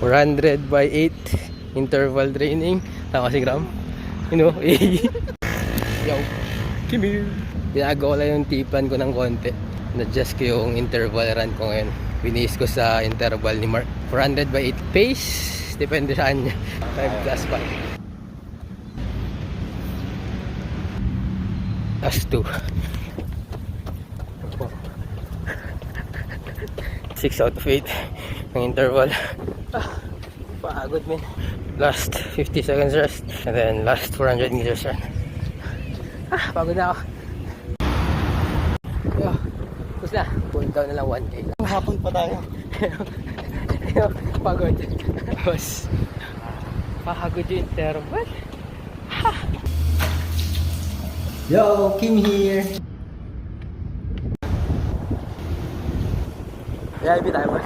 400 by 8 interval training. Tama si Gram. You know. Yo, come here. Ginagawa lang yung tipan ko ng konti. Na-adjust ko yung interval run ko ngayon. Binis ko sa interval ni Mark. 400 by 8 pace. Depende sa kanya. 5 plus 5. Last 2. 6 out of 8 ng interval. Ah, pagod man. Last 50 seconds rest. And then last 400 meters run. Ah, pagod na ako. Yo, tapos na. Pull down na lang 1K lang. Hapon pa tayo. Yo, pagod. Tapos, pagod yung interval. Ha! Yo, Kim here. VIP tayo ba?